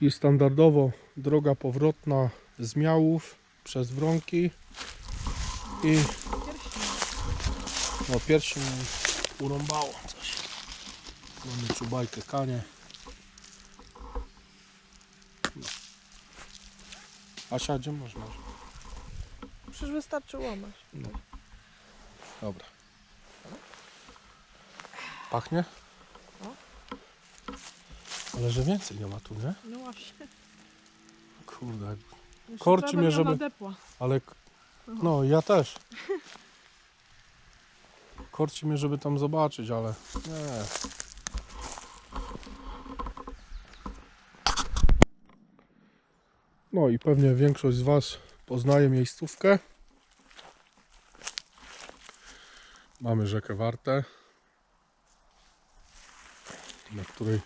I standardowo droga powrotna z Miałów przez Wronki i no pierwszy urąbało coś. Mamy czubajkę kanie. No. Asia, gdzie masz? Przecież wystarczy łamać. No. Dobra. Pachnie? Ale że więcej nie ma tu, nie? No właśnie. Kurde, Jeszcze Korci trawa mnie, nie żeby- nadepła. ale k- no ja też. Korci mnie, żeby tam zobaczyć, ale nie. No i pewnie większość z Was poznaje miejscówkę. Mamy rzekę Wartę, na której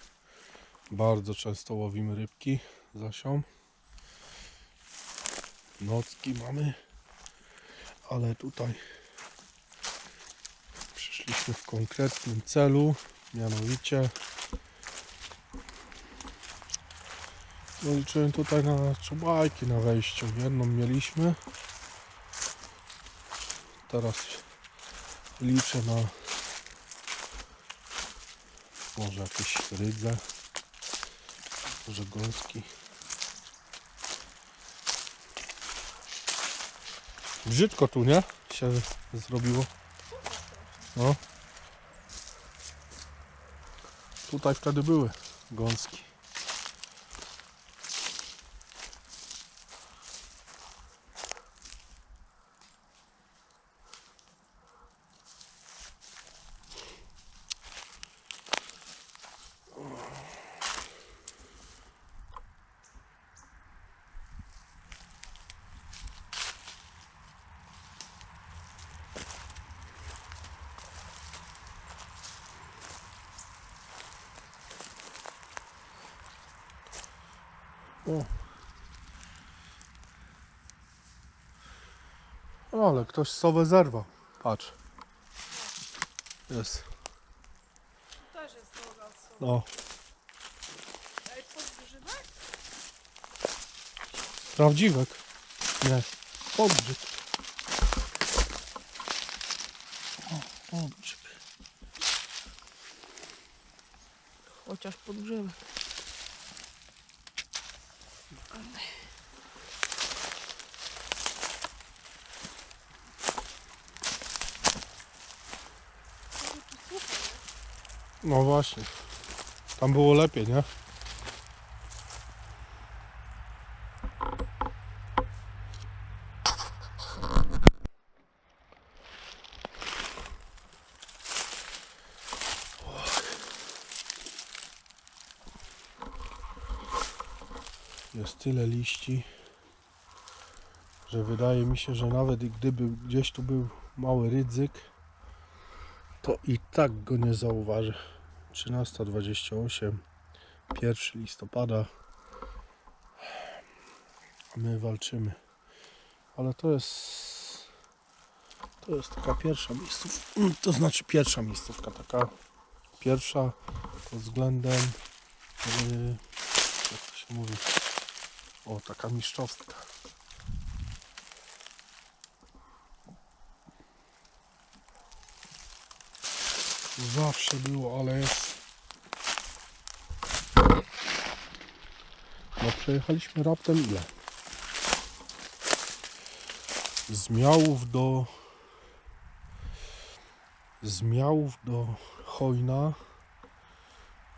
bardzo często łowimy rybki zasią. Nocki mamy, ale tutaj przyszliśmy w konkretnym celu, mianowicie no liczyłem tutaj na czubajki na wejściu. Jedną mieliśmy. Teraz liczę na może jakieś rydze, może gąski. Brzydko tu, nie? Się zrobiło. No. Tutaj wtedy były gąski. O. Ale ktoś sowę zerwał. Patrz. Jest. Też jest droga co? No. Ej, podgrzybek? Prawdziwek. Nie. Podgrzyb. O, podgrzyb. Chociaż podgrzybek. No właśnie. Tam było lepiej, nie? Jest tyle liści, że wydaje mi się, że nawet gdyby gdzieś tu był mały rydzyk, to i tak go nie zauważy. 13.28 1 listopada. My walczymy. Ale to jest to jest taka pierwsza miejscówka to znaczy pierwsza miejscówka taka pierwsza pod względem yy, jak to się mówi? O taka mistrzowska zawsze było ale jest. No przejechaliśmy raptem ile? Z Miałów do z Miałów do Chojna.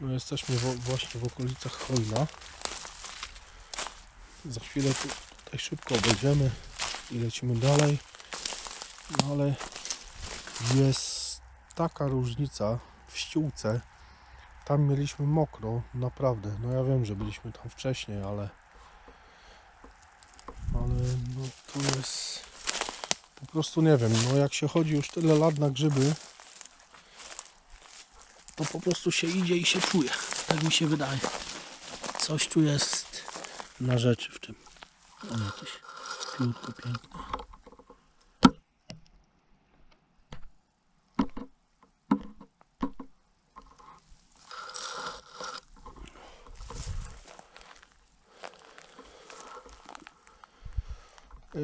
No jesteśmy wo- właśnie w okolicach Chojna. Za chwilę tu, tutaj szybko obejdziemy i lecimy dalej. No ale jest taka różnica w ściółce tam mieliśmy mokro, naprawdę. No ja wiem, że byliśmy tam wcześniej, ale ale no tu jest po prostu nie wiem, no jak się chodzi już tyle lat na grzyby to po prostu się idzie i się czuje. Tak mi się wydaje. Coś tu jest na rzeczy w tym. Jakieś piłko piękne.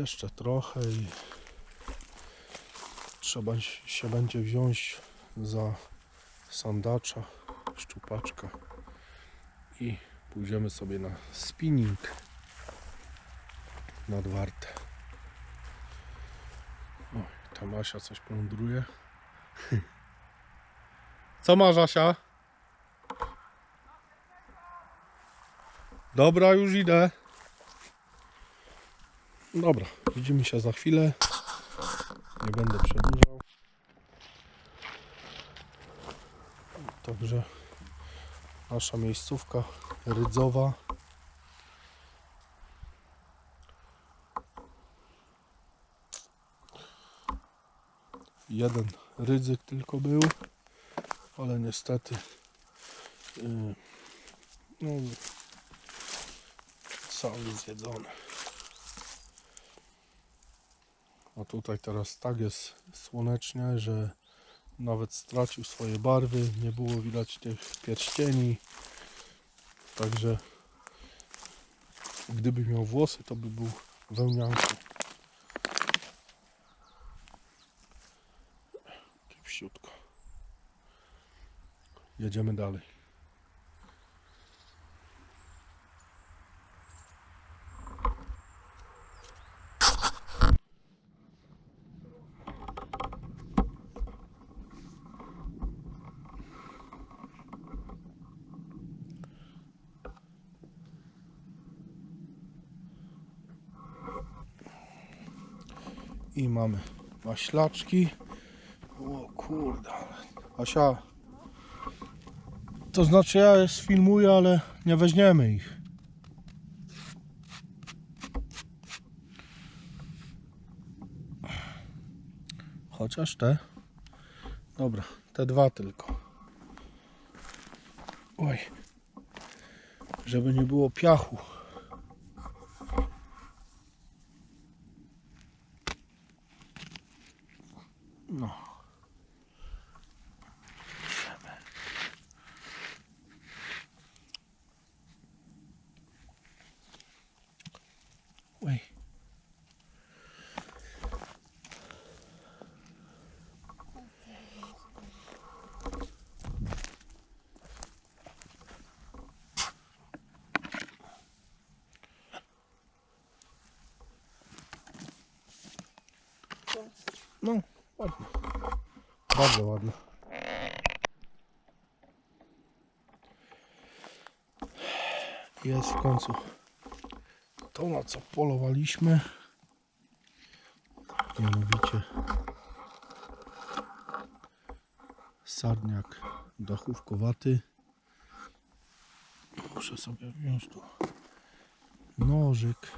Jeszcze trochę i trzeba się będzie wziąć za sandacza, szczupaczka i pójdziemy sobie na spinning nad Wartę. O, tam Asia coś plądruje. Co masz Asia? Dobra, już idę. Dobra, widzimy się za chwilę. Nie będę przedłużał. Także nasza miejscówka rydzowa. Jeden rydzyk tylko był, ale niestety yy, no, cały zjedzony. A tutaj teraz tak jest słonecznie, że nawet stracił swoje barwy, nie było widać tych pierścieni. Także gdyby miał włosy, to by był wełnianką. Psiutko. Jedziemy dalej. I mamy maślaczki. O kurde. Asia. To znaczy ja je sfilmuję, ale nie weźmiemy ich. Chociaż te. Dobra, te dwa tylko. Oj. Żeby nie było piachu. No. Bierzemy. Oj. No, ładnie. Bardzo ładnie. Jest w końcu to, na co polowaliśmy. Mianowicie sarniak dachówkowaty. Muszę sobie wziąć tu nożyk,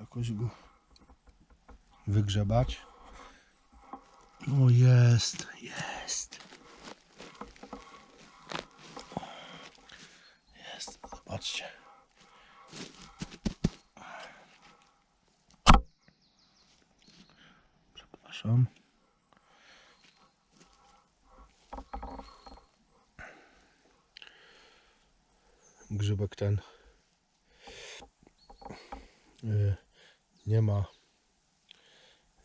jakoś go wygrzebać. O jest, jest. Grzybek ten y, nie ma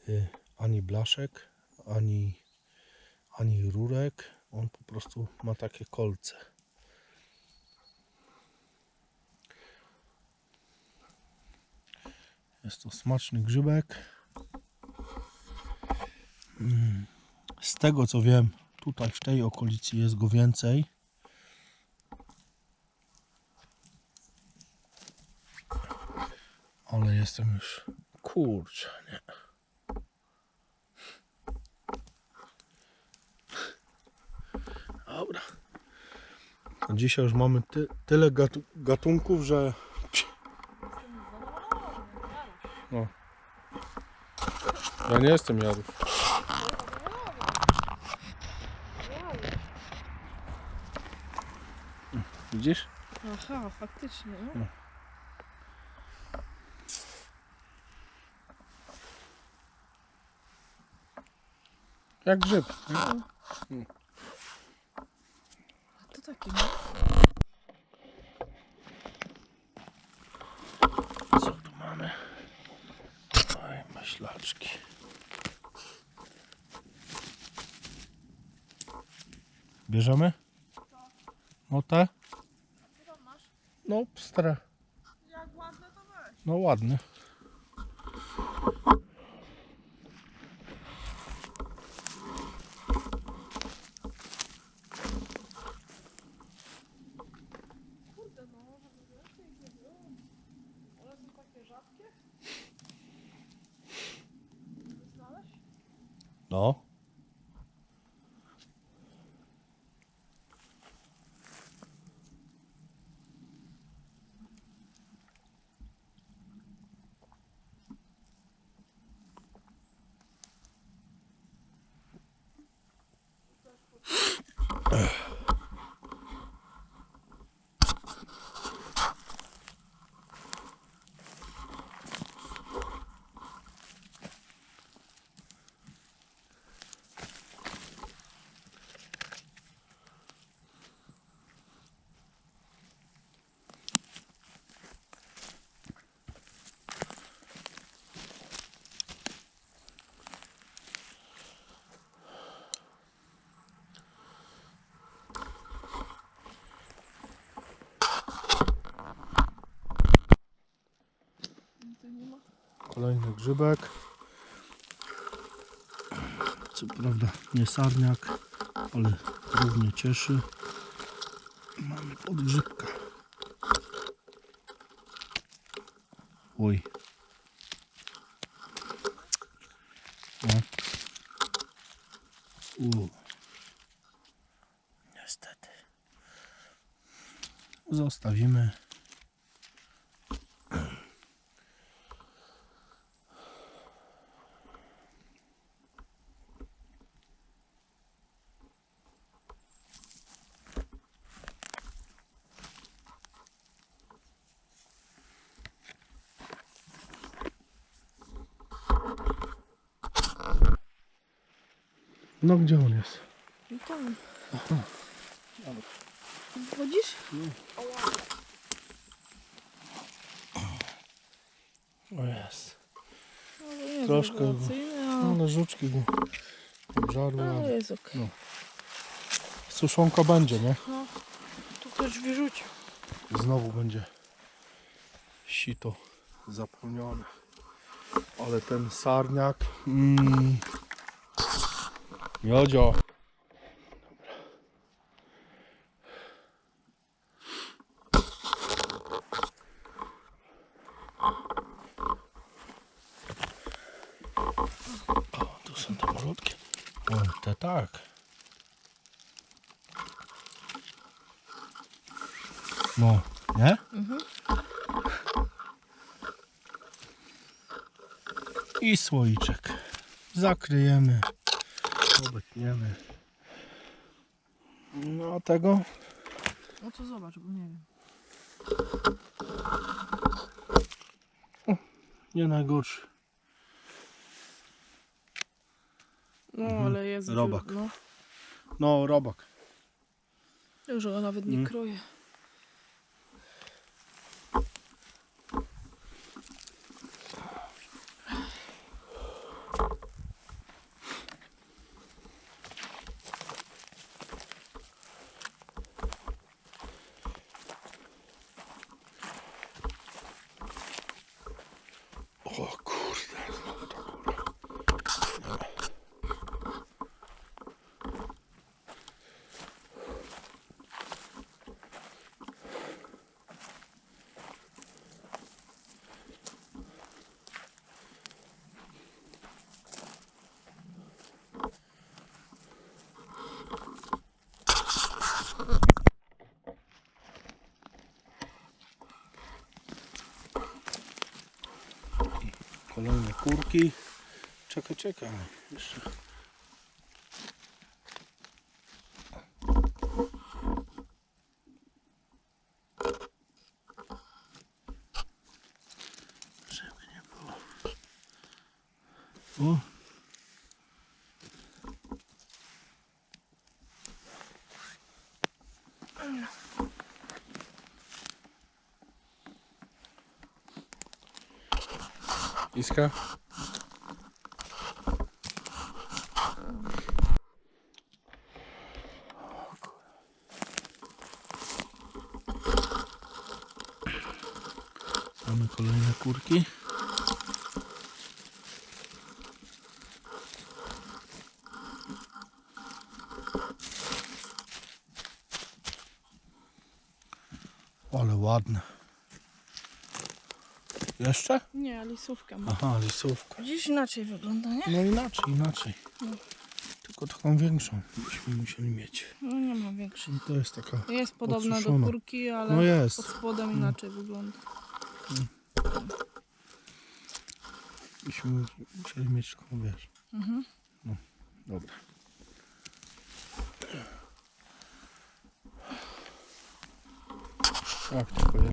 y, ani blaszek, ani, ani rurek. On po prostu ma takie kolce. Jest to smaczny grzybek. Mm, Z tego co wiem, tutaj w tej okolicy jest go więcej. Ale jestem już kurczę, nie. Dobra. To Dzisiaj już mamy ty, tyle gatu, gatunków, że. No. Ja nie jestem Jarów. Widzisz? Aha, faktycznie. No. Jak grzyb. nie? To takie. No. Co tu mamy? Oj. Szlaczki. Bierzemy? No te? No, stare. Jak ładne to weź. No ładny. Kolejny grzybek. Co prawda nie sarniak, ale równie cieszy. Mamy podgrzybka. Oj. O. U. Niestety. Zostawimy. No gdzie on jest? I tam. Aha. Wchodzisz? O jest. No, Troszkę go- rewelacyjny, No, ale, ale żuczki go obżarły. ale jest okej. No. Suszonka będzie, nie? No, tu ktoś wyrzucił. Znowu będzie sito zapełnione. Ale ten sarniak. Mm. Jodzio. O, tu są te te tak. No, nie? Mhm. I słoiczek. Zakryjemy. Obetniemy. No a tego? No to zobacz, bo nie wiem. Nie najgorszy. No, Mhm. ale jest... Robak. No, No, robak. już go nawet nie Mm. kroję. O kurde, znowu ta góra. Kurki. Czekaj, czekaj. Jeszcze. O. Iska? kurki. Ale ładne. Jeszcze? Nie, lisówkę ma. Aha, lisówka. Dziś inaczej wygląda, nie? No inaczej, inaczej. Tylko taką większą byśmy musieli mieć. No nie ma większej. I to jest taka. Jest podobna Odsuszona. do kurki, ale No jest. pod spodem inaczej wygląda. Byśmy musieli mieć taką, wiesz. Mhm. No, dobra. Tak, tylko je.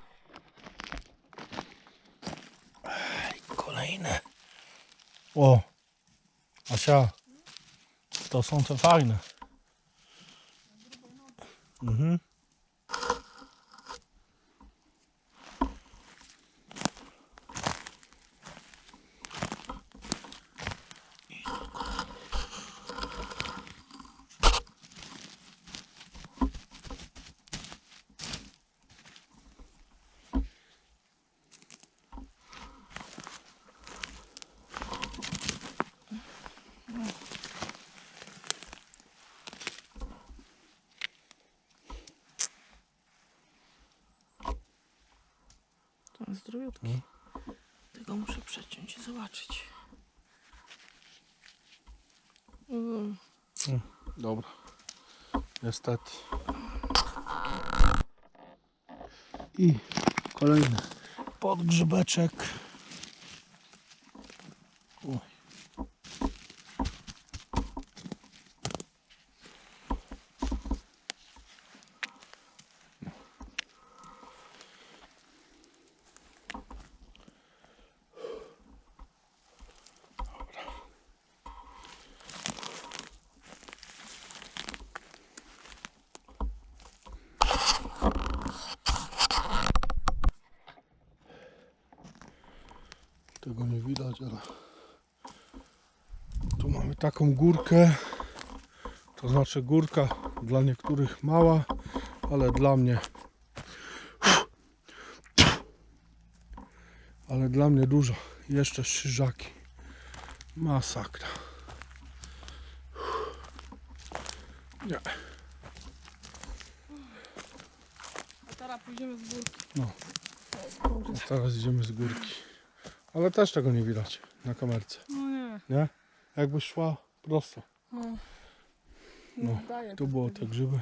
Ej, Kolejne. O! Asia, to są te fajne. Mhm. Zdrowiutki. Mhm. Tego muszę przeciąć i zobaczyć. Mm. Dobra. Niestety. I kolejny podgrzebeczek. Oj. Tego nie widać, ale tu mamy taką górkę. To znaczy górka dla niektórych mała, ale dla mnie ale dla mnie duża. Jeszcze szyżaki. Masakra. Nie. A teraz pójdziemy z górki. No. A teraz idziemy z górki. Ale też tego nie widać na kamerce. No nie. Nie? Jakbyś szła prosto. No. No, Tu było te grzyby.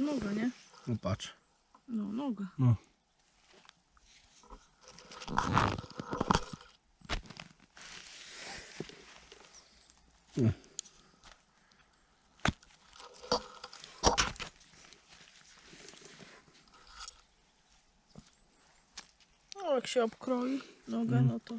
Noga, nie? No patrz. No, noga. No. Mm. No, jak się obkroi nogę, Mm. no to